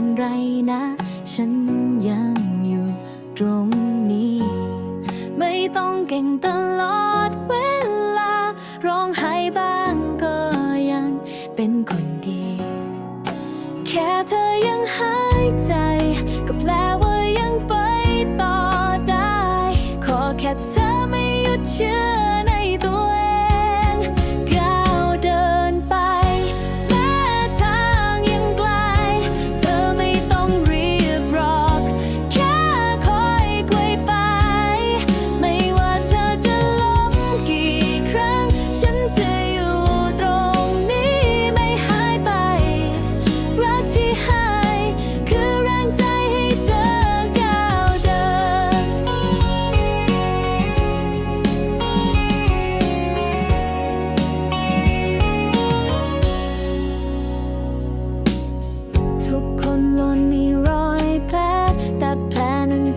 เป็นไรนะ ฉันยังอยู่ตรงนี้ ไม่ต้องเก่งตลอดเวลา ร้องไห้บ้างก็ยังเป็นคนดี แค่เธอยังหายใจ ก็แปลว่ายังไปต่อได้ ขอแค่เธอไม่หยุดเชื่อ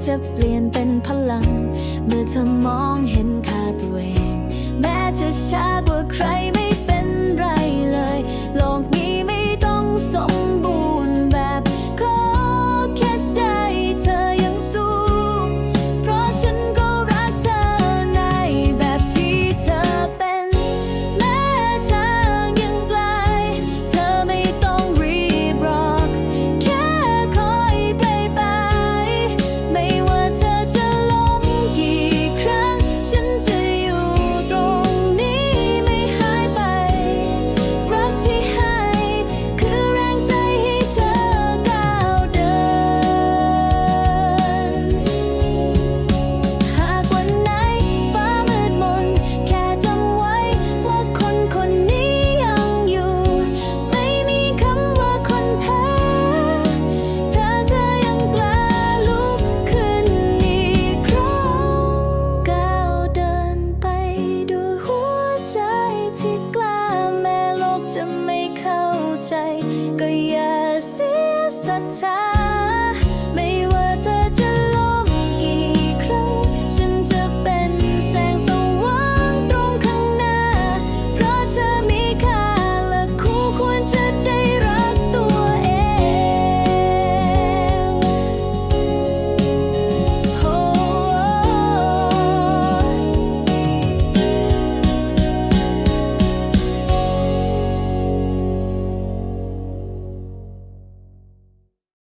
จะเปลี่ยนเป็นพลัง เมื่อเธอมองเห็นค่าตัวเอง แม้จะช้ากว่าใครไม่เป็นไรเลย